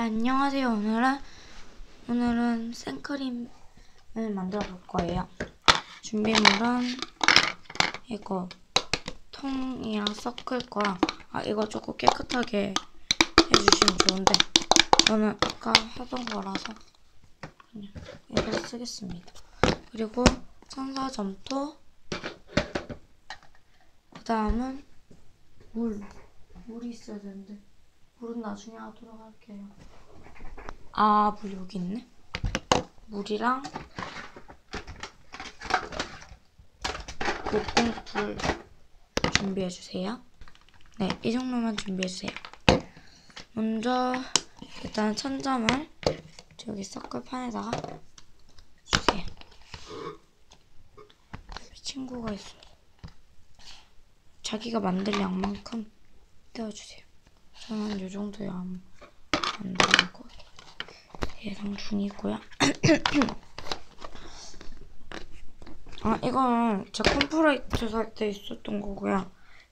네, 안녕하세요. 오늘은 오늘은 생크림을 만들어 볼 거예요. 준비물은 이거 통이랑 섞을 거랑 아 이거 조금 깨끗하게 해주시면 좋은데 저는 아까 하던 거라서 그냥 이걸 쓰겠습니다. 그리고 천사 점토 그 다음은 물 물이 있어야 되는데 물은 나중에 하도록 할게요. 아, 물 여기 있네. 물이랑 목공풀 준비해 주세요. 네, 이 정도만 준비해 주세요. 먼저 일단 천점을 여기 서클판에다가 주세요. 친구가 있어요. 자기가 만들 양만큼 떼어주세요. 저는 이 정도 양 만들고 예상 중이고요. 아 이거는 제 컴프레이트 살 때 있었던 거고요.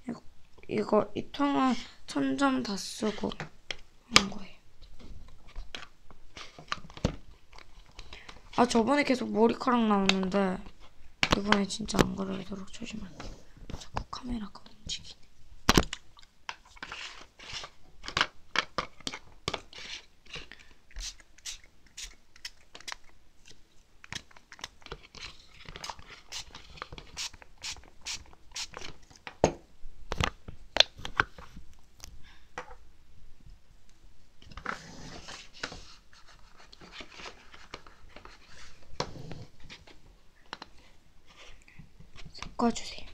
이거, 이거 이 통은 천점 다 쓰고 한 거예요. 아 저번에 계속 머리카락 나왔는데 이번에 진짜 안 그러도록 조심할게요. 자꾸 카메라가 움직이네. 섞어주세요.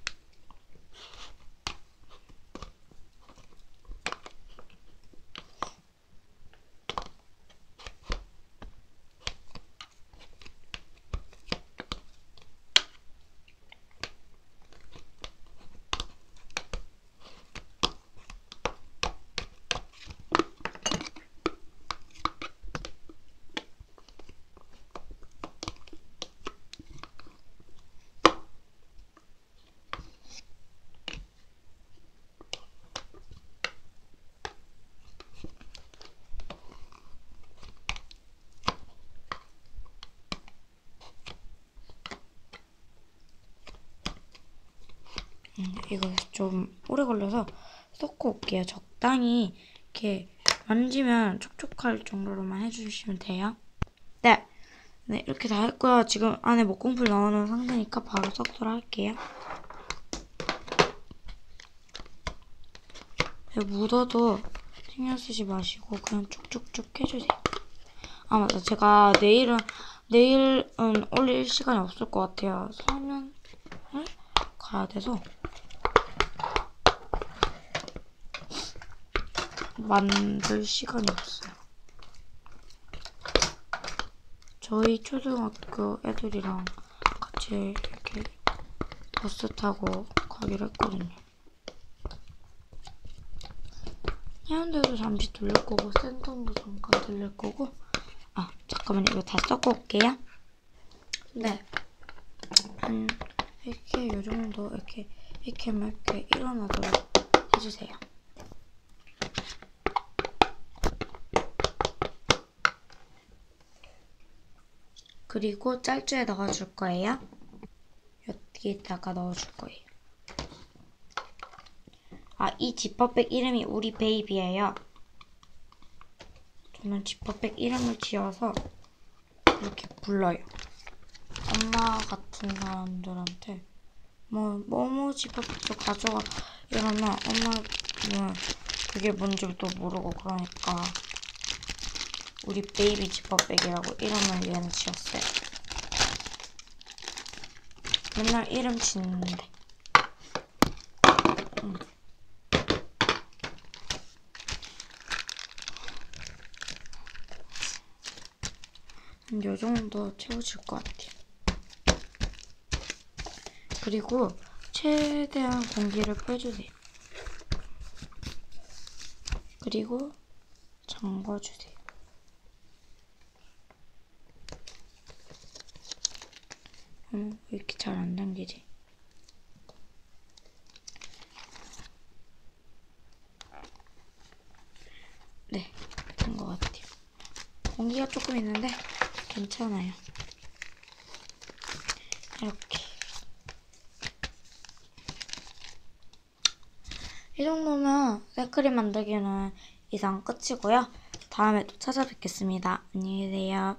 음, 이거 좀 오래 걸려서 섞어 올게요. 적당히 이렇게 만지면 촉촉할 정도로만 해주시면 돼요. 네. 네, 이렇게 다 했고요. 지금 안에 목공풀 넣어놓은 상태니까 바로 섞도록 할게요. 네, 묻어도 신경 쓰지 마시고 그냥 쭉쭉쭉 해주세요. 아, 맞다. 제가 내일은, 내일은 올릴 시간이 없을 것 같아요. 서면을 가야 돼서. 만들 시간이 없어요. 저희 초등학교 애들이랑 같이 이렇게 버스 타고 가기로 했거든요. 해운대도 잠시 들릴 거고 센텀도 잠깐 들릴 거고 아 잠깐만요 이거 다 섞어 올게요. 네. 한 이렇게 요 정도 이렇게 이렇게 이렇게 일어나도록 해주세요. 그리고 짤주에 넣어줄 거예요. 여기다가 넣어줄 거예요. 아, 이 지퍼백 이름이 우리 베이비예요. 저는 지퍼백 이름을 지어서 이렇게 불러요. 엄마 같은 사람들한테 뭐 뭐뭐 지퍼백도 가져와 이러면 엄마는 그게 뭔지도 모르고 그러니까 우리 베이비 지퍼백이라고 이름을 얘는 지었어요. 맨날 이름 짓는데. 음. 요 정도 채워질 것 같아요. 그리고 최대한 공기를 빼주세요. 그리고 잠궈주세요. 음, 왜 이렇게 잘 안 당기지? 네, 된 것 같아요. 공기가 조금 있는데 괜찮아요. 이렇게. 이 정도면 생크림 만들기는 이상 끝이고요. 다음에 또 찾아뵙겠습니다. 안녕히 계세요.